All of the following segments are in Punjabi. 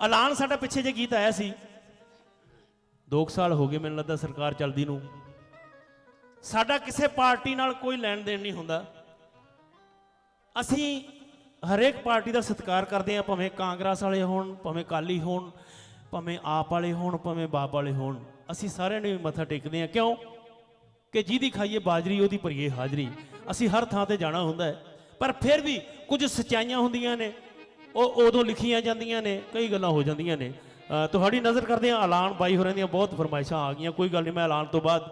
ਐਲਾਨ ਸਾਡਾ ਪਿੱਛੇ ਜੇ ਗੀਤ ਆਇਆ ਸੀ। 2 ਸਾਲ ਹੋ ਗਏ ਮੈਨੂੰ ਲੱਗਦਾ ਸਰਕਾਰ ਚੱਲਦੀ ਨੂੰ। ਸਾਡਾ ਕਿਸੇ ਪਾਰਟੀ ਨਾਲ ਕੋਈ ਲੈਣ ਦੇਣ ਨਹੀਂ ਹੁੰਦਾ। ਅਸੀਂ ਹਰੇਕ ਪਾਰਟੀ ਦਾ ਸਤਿਕਾਰ ਕਰਦੇ ਹਾਂ, ਭਾਵੇਂ ਕਾਂਗਰਸ ਵਾਲੇ ਹੋਣ, ਭਾਵੇਂ ਕਾਲੀ ਹੋਣ, ਭਾਵੇਂ ਆਪ ਵਾਲੇ ਹੋਣ, ਭਾਵੇਂ ਬਾਪ ਵਾਲੇ ਹੋਣ। ਅਸੀਂ ਸਾਰਿਆਂ ਨੂੰ ਹੀ ਮੱਥਾ ਟੇਕਦੇ ਹਾਂ। ਕਿਉਂ? ਕਿ ਜਿਹਦੀ ਖਾਈਏ ਬਾਜਰੀ, ਉਹਦੀ ਭਰੀਏ ਹਾਜ਼ਰੀ। ਅਸੀਂ ਹਰ ਥਾਂ ਤੇ ਜਾਣਾ ਹੁੰਦਾ ਪਰ ਫਿਰ ਵੀ ਕੁਝ ਸਚਾਈਆਂ ਹੁੰਦੀਆਂ ਨੇ। ਉਹ ਉਦੋਂ ਲਿਖੀਆਂ ਜਾਂਦੀਆਂ ਨੇ, ਕਈ ਗੱਲਾਂ ਹੋ ਜਾਂਦੀਆਂ ਨੇ। ਤੁਹਾਡੀ ਨਜ਼ਰ ਕਰਦੇ ਹਾਂ ਐਲਾਨ ਬਾਈ ਹੋਰਾਂ ਦੀਆਂ ਬਹੁਤ ਫਰਮਾਇਸ਼ਾਂ ਆ ਗਈਆਂ। ਕੋਈ ਗੱਲ ਨਹੀਂ, ਮੈਂ ਐਲਾਨ ਤੋਂ ਬਾਅਦ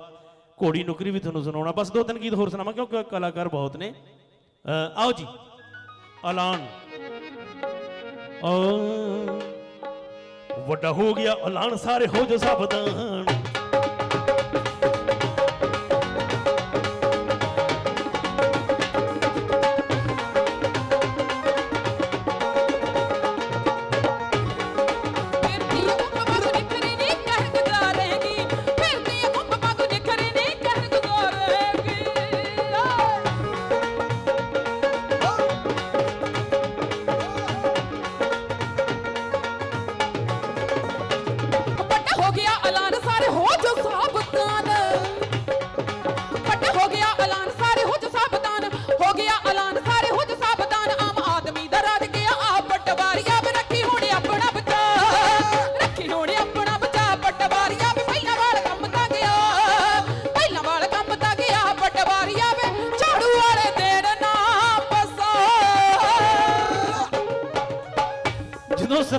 ਘੋੜੀ ਨੁਕਰੀ ਵੀ ਤੁਹਾਨੂੰ ਸੁਣਾਉਣਾ। ਬਸ ਦੋ ਤਿੰਨ ਗੀਤ ਹੋਰ ਸੁਣਾਵਾਂ, ਕਿਉਂਕਿ ਕਲਾਕਾਰ ਬਹੁਤ ਨੇ। ਆਓ ਜੀ, ਐਲਾਨ। ਓ, ਵੱਡਾ ਹੋ ਗਿਆ ਐਲਾਨ, ਸਾਰੇ ਹੋ ਜੋ ਸਾਵਧਾਨ।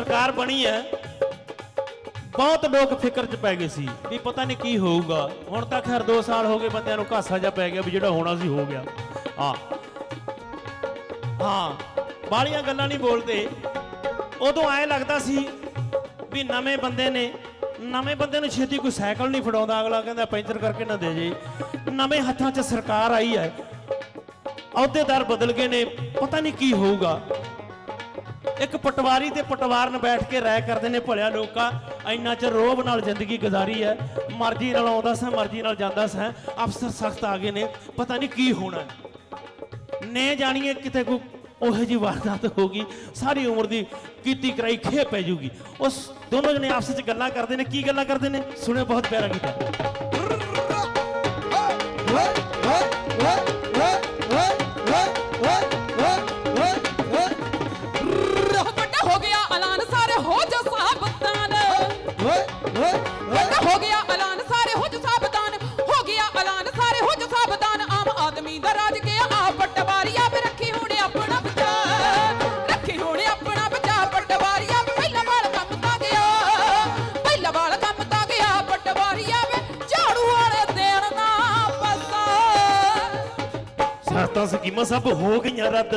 ਸਰਕਾਰ ਬਣੀ ਹੈ। ਬਹੁਤ ਲੋਕ ਫਿਕਰ 'ਚ ਪੈ ਗਏ ਸੀ ਵੀ ਪਤਾ ਨਹੀਂ ਕੀ ਹੋਊਗਾ। ਹੁਣ ਤਾਂ ਖੈਰ 2 ਸਾਲ ਹੋ ਗਏ ਬੰਦਿਆਂ ਨੂੰ ਘਾਸਾ ਜਿਹਾ ਪੈ ਗਿਆ ਵੀ ਜਿਹੜਾ ਹੋਣਾ ਸੀ ਹੋ ਗਿਆ। ਹਾਂ। ਹਾਂ। ਬਾਲੀਆਂ ਗੱਲਾਂ ਨਹੀਂ ਬੋਲਦੇ। ਉਦੋਂ ਐ ਲੱਗਦਾ ਸੀ ਵੀ ਨਵੇਂ ਬੰਦੇ ਨੇ, ਨਵੇਂ ਬੰਦੇ ਨੂੰ ਛੇਤੀ ਕੋਈ ਸਾਈਕਲ ਨਹੀਂ ਫੜਾਉਂਦਾ। ਅਗਲਾ ਕਹਿੰਦਾ ਪੈਂਚਰ ਕਰਕੇ ਨਾ ਦੇ ਜੇ। ਨਵੇਂ ਹੱਥਾਂ 'ਚ ਸਰਕਾਰ ਆਈ ਹੈ। ਅਹੁਦੇਦਾਰ ਬਦਲ ਗਏ ਨੇ। ਪਤਾ ਨਹੀਂ ਕੀ ਹੋਊਗਾ। ਇੱਕ ਪਟਵਾਰੀ ਤੇ ਪਟਵਾਰਨ ਬੈਠ ਕੇ ਰਾਇ ਕਰਦੇ ਨੇ ਭਲਿਆ ਲੋਕਾ, ਇੰਨਾ ਚ ਰੋਬ ਨਾਲ ਜ਼ਿੰਦਗੀ ਗੁਜ਼ਾਰੀ ਹੈ। ਮਰਜ਼ੀ ਨਾਲ ਆਉਂਦਾ ਸਾਂ, ਮਰਜ਼ੀ ਨਾਲ ਜਾਂਦਾ ਸਾਂ, ਅਫਸਰ ਸਖਤ ਆ ਗਏ ਨੇ, ਪਤਾ ਨਹੀਂ ਕੀ ਹੋਣਾ ਹੈ। ਨੇ ਜਾਣੀਏ ਕਿਤੇ ਕੋਈ ਉਹੋ ਜੀ ਵਾਰਦਾਤ ਹੋਗੀ ਸਾਰੀ ਉਮਰ ਦੀ ਕੀਤੀ ਕਰਾਈ ਖੇ ਪੈ ਜੂਗੀ। ਉਸ ਦੋਨੋਂ ਜਣੇ ਆਪਸ ਵਿੱਚ ਗੱਲਾਂ ਕਰਦੇ ਨੇ, ਕੀ ਗੱਲਾਂ ਕਰਦੇ ਨੇ? ਸੁਣਿਓ, ਬਹੁਤ ਪਿਆਰਾ ਕੀਤਾ ਸਕੀਮਾਂ ਸਭ ਹੋ ਗਈਆਂ ਰੱਦ।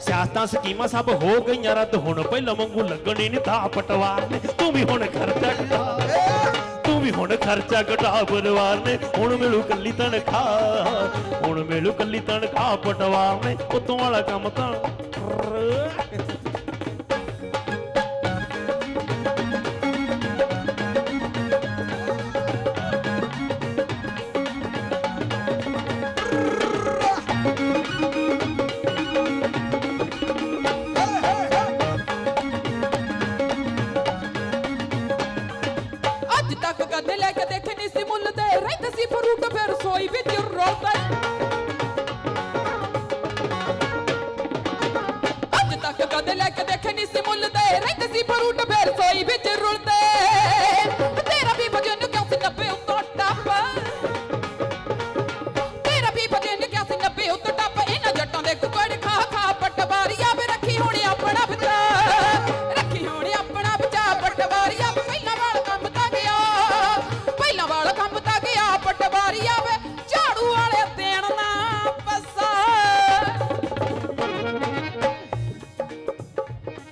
ਸਿਆਸਤਾਂ ਸਕੀਮਾਂ ਸਭ ਹੋ ਗਈਆਂ ਰੱਦ। ਹੁਣ ਪਹਿਲਾਂ ਵਾਂਗੂ ਲੱਗਣੀ ਨਹੀਂ ਤਾਂ ਪਟਵਾਰ ਨੇ। ਤੂੰ ਵੀ ਹੁਣ ਖਰਚਾ ਘਟਾ। ਤੂੰ ਵੀ ਹੁਣ ਖਰਚਾ ਘਟਾ ਪਰਿਵਾਰ ਨੇ। ਹੁਣ ਮਿਲੂ ਕੱਲੀ ਤਨਖਾਹ। ਹੁਣ ਮਿਲੂ ਕੱਲੀ ਤਨਖਾਹ ਪਟਵਾਰ ਨੇ। ਉਤੋਂ ਵਾਲਾ ਕੰਮ ਤਾਂ ਅੱਜ ਤੱਕ ਕਦੇ ਲੈ ਕੇ ਦੇਖੇ ਨਹੀਂ ਸੀ ਮੁੱਲ ਦੇ ਰਹਿੰਦੇ ਸੀ ਫਰੂਟ ਫਿਰ ਰਸੋਈ ਵਿੱਚ ਰੋਲਦੇ ਅੱਜ ਤੱਕ ਕਦੇ ਲੈ ਕੇ ਦੇਖੇ ਨਹੀਂ ਸੀ ਮੁੱਲ ਦੇ ਰਹਿੰਦੇ ਸੀ ਫਰੂਟ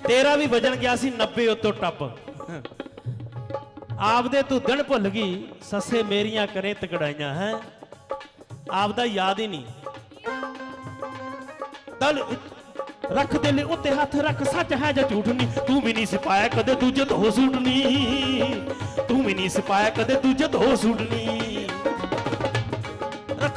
ਤੇਰਾ ਵੀ ਵਜਨ ਗਿਆ ਸੀ 90 ਉਤੋਂ ਟੱਪ। ਆਪਦੇ ਤੂੰ ਦਿਨ ਭੁੱਲ ਗਈ, ਸੱਸੇ ਮੇਰੀਆਂ ਕਰੇ ਤਕੜਾਈਆਂ ਹੈ। ਆਪਦਾ ਯਾਦ ਹੀ ਨਹੀਂ। ਤਲ ਰੱਖ ਦੇ ਲਈ ਉੱਤੇ ਹੱਥ ਰੱਖ, ਸੱਚ ਹੈ ਜਾਂ ਝੂਠ ਨਹੀਂ? ਤੂੰ ਵੀ ਨਹੀਂ ਸਿਪਾਇਆ ਕਦੇ ਦੂਜੇ ਤੋਂ ਸੂਟ ਨਹੀਂ। ਤੂੰ ਵੀ ਨਹੀਂ ਸਿਪਾਇਆ ਕਦੇ ਦੂਜੇ ਤੋਂ ਸੂਟ ਨਹੀਂ।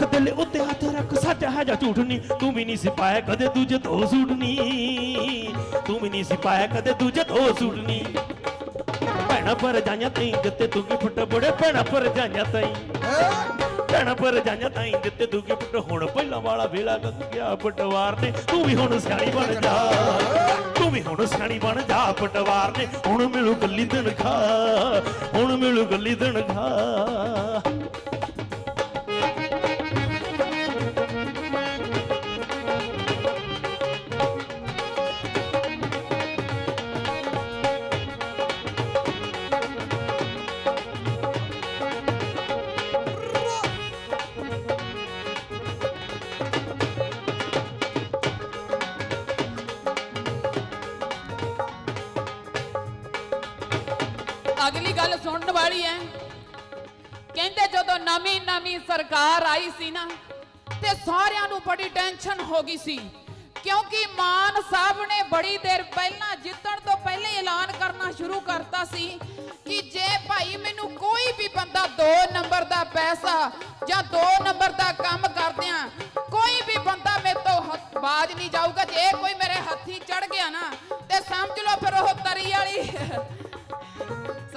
ਰੱਖ ਦਿਲ ਉੱਤੇ ਹੱਥ ਰੱਖ ਸੱਚ ਹੈ ਜਾਂ ਝੂਠ ਨਹੀਂ ਤੂੰ ਵੀ ਨਹੀਂ ਸਿਪਾਇਆ ਕਦੇ ਦੂਜੇ ਤੋਂ ਸੂਟ ਨਹੀਂ ਤੂੰ ਵੀ ਨਹੀਂ ਸਿਪਾਇਆ ਕਦੇ ਦੂਜੇ ਤੋਂ ਸੂਟ ਨਹੀਂ ਭੈਣਾ ਪਰ ਜਾਈਆਂ ਤਈ ਦਿੱਤੇ, ਤੂੰ ਗਿਫਟ ਬੜੇ, ਭੈਣਾ ਪਰ ਜਾਈਆਂ ਤਈ। ਭੈਣਾ ਪਰ ਜਾਈਆਂ ਤਈ ਦਿੱਤੇ, ਤੂੰ ਗਿਫਟ ਹੁਣ ਪਹਿਲਾਂ ਵਾਲਾ ਵੇਲਾ ਗੰਗ ਗਿਆ ਪਟਵਾਰ ਨੇ ਤੂੰ ਵੀ ਹੁਣ ਸਿਆਣੀ ਬਣ ਜਾ। ਤੂੰ ਵੀ ਹੁਣ ਸਿਆਣੀ ਬਣ ਜਾ ਪਟਵਾਰ ਨੇ ਹੁਣ ਮਿਲੂ ਗੱਲੀ ਤਨਖਾ ਹੁਣ ਮਿਲੂ ਗੱਲੀ ਤਨਖਾ ਗੱਲ ਸੁਣਨ ਵਾਲੀ ਹੈ ਕਹਿੰਦੇ ਜਦੋਂ ਨਵੀਂ ਨਵੀਂ ਸਰਕਾਰ ਆਈ ਸੀ ਨਾ, ਤੇ ਸਾਰਿਆਂ ਨੂੰ ਬੜੀ ਟੈਨਸ਼ਨ ਹੋ ਗਈ ਸੀ। ਕਿਉਂਕਿ ਮਾਨ ਸਾਹਿਬ ਨੇ ਬੜੀ ਦੇਰ ਪਹਿਲਾਂ ਜਿੱਤਣ ਤੋਂ ਪਹਿਲਾਂ ਐਲਾਨ ਕਰਨਾ ਸ਼ੁਰੂ ਕਰਤਾ ਸੀ ਕਿ ਜੇ ਭਾਈ ਮੈਨੂੰ ਕੋਈ ਵੀ ਬੰਦਾ 2 ਨੰਬਰ ਦਾ ਪੈਸਾ ਜਾਂ 2 ਨੰਬਰ ਦਾ ਕੰਮ ਕਰਦਿਆਂ ਕੋਈ ਵੀ ਬੰਦਾ ਮੇਰੇ ਤੋਂ ਬਾਜ ਨਹੀਂ ਜਾਊਗਾ, ਜੇ ਕੋਈ ਮੇਰੇ ਹੱਥੀ ਚੜ ਗਿਆ ਨਾ, ਤੇ ਸਮਝ ਲਓ ਫਿਰ ਉਹ ਤਰੀ ਵਾਲੀ।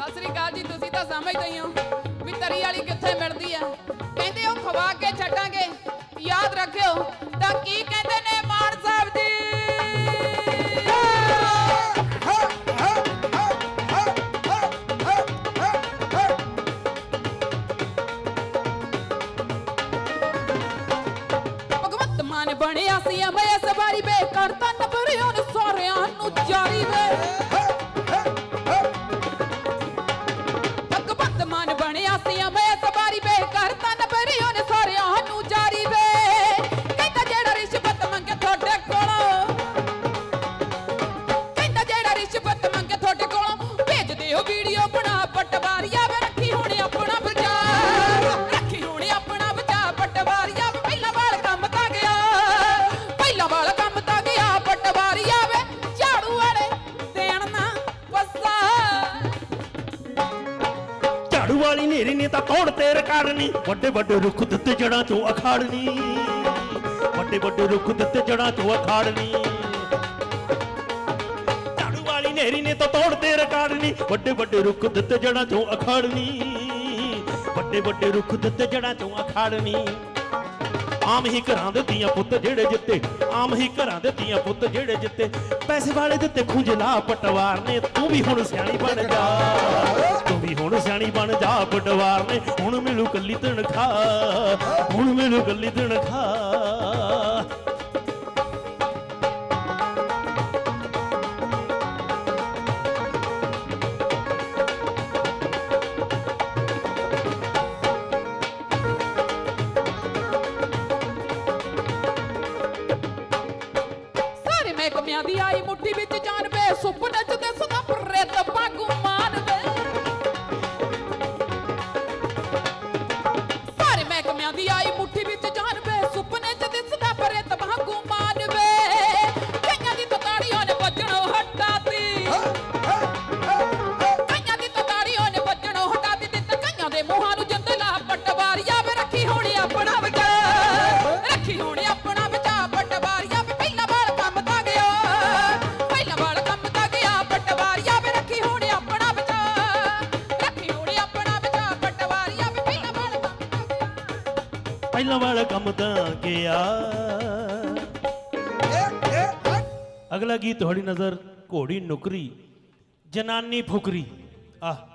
ਸਤਿ ਸ੍ਰੀ ਅਕਾਲ ਜੀ, ਤੁਸੀਂ ਤਾਂ ਸਮਝਦੇ ਹੀ ਹੋ ਵੀ ਤਰੀ ਵਾਲੀ ਕਿੱਥੇ ਮਿਲਦੀ ਆ। ਕਹਿੰਦੇ ਉਹ ਖਵਾ ਕੇ ਛੱਡਾਂਗੇ। ਯਾਦ ਰੱਖਿਓ, ਤਾਂ ਕੀ ਕਹਿੰਦੇ ਨੇ ਮਾਨ ਸਾਹਿਬ ਜੀ? ਭਗਵੰਤ ਮਾਨ ਬਣਿਆ ਸੀ ਮੈਂ ਇਸ ਵਾਰੀ ਬੇ ਕਰਤਾ ਨੰਬਰ ਉਹਨ ਸਾਰਿਆਂ ਨੂੰ ਜਾਰੀ ਵੇ। ਝਾੜੂ ਵਾਲੀ ਨੇਰੀ ਨੇ ਤਾਂ ਤੋੜ ਤੇ ਰਕਾੜਨੀ ਵੱਡੇ ਵੱਡੇ ਰੁੱਖ ਦਿੱਤੇ ਜੜਾਂ ਚੋਂ ਅਖਾੜਨੀ। ਵੱਡੇ ਵੱਡੇ ਰੁੱਖ ਦਿੱਤੇ ਜੜਾਂ ਚੋਂ ਅਖਾੜਨੀ। ਝਾੜੂ ਵਾਲੀ ਨੇਰੀ ਨੇ ਤਾਂ ਤੋੜ ਤੇ ਰਕਾੜਨੀ ਵੱਡੇ ਵੱਡੇ ਰੁੱਖ ਦਿੱਤੇ ਜੜਾਂ ਚੋਂ ਅਖਾੜਨੀ। ਵੱਡੇ ਵੱਡੇ ਰੁੱਖ ਦਿੱਤੇ ਜੜਾਂ ਚੋਂ ਅਖਾੜਨੀ। ਆਮ ਹੀ ਘਰਾਂ ਦੇ ਧੀਆਂ ਪੁੱਤ ਜਿਹੜੇ ਜਿੱਤੇ, ਆਮ ਹੀ ਘਰਾਂ ਦੇ ਧੀਆਂ ਪੁੱਤ ਜਿਹੜੇ ਜਿੱਤੇ। ਪੈਸੇ ਵਾਲੇ ਦਿੱਤੇ ਖੁੰਝਲਾ ਪਟਵਾਰ ਨੇ, ਤੂੰ ਵੀ ਹੁਣ ਸਿਆਣੀ ਬਣ ਜਾ। ਤੂੰ ਵੀ ਹੁਣ ਸਿਆਣੀ ਬਣ ਜਾ ਪਟਵਾਰ ਨੇ, ਹੁਣ ਮਿਲੂ ਕੱਲੀ ਤਨਖਾਹ, ਹੁਣ ਮਿਲੂ ਕੱਲੀ ਤਨਖਾਹ। ਦੀ ਆਈ ਮੁੱਠੀ ਵਿੱਚ ਜਾਨ ਵੇ ਸੁਪਨੇ ਪਹਿਲਾਂ ਵਾਲਾ ਕੰਮ ਤਾਂ ਗਿਆ ਅਗਲਾ ਗੀਤ ਤੁਹਾਡੀ ਨਜ਼ਰ ਘੋੜੀ ਨੁਕਰੀ ਜਨਾਨੀ ਫੁਕਰੀ। ਆਹ।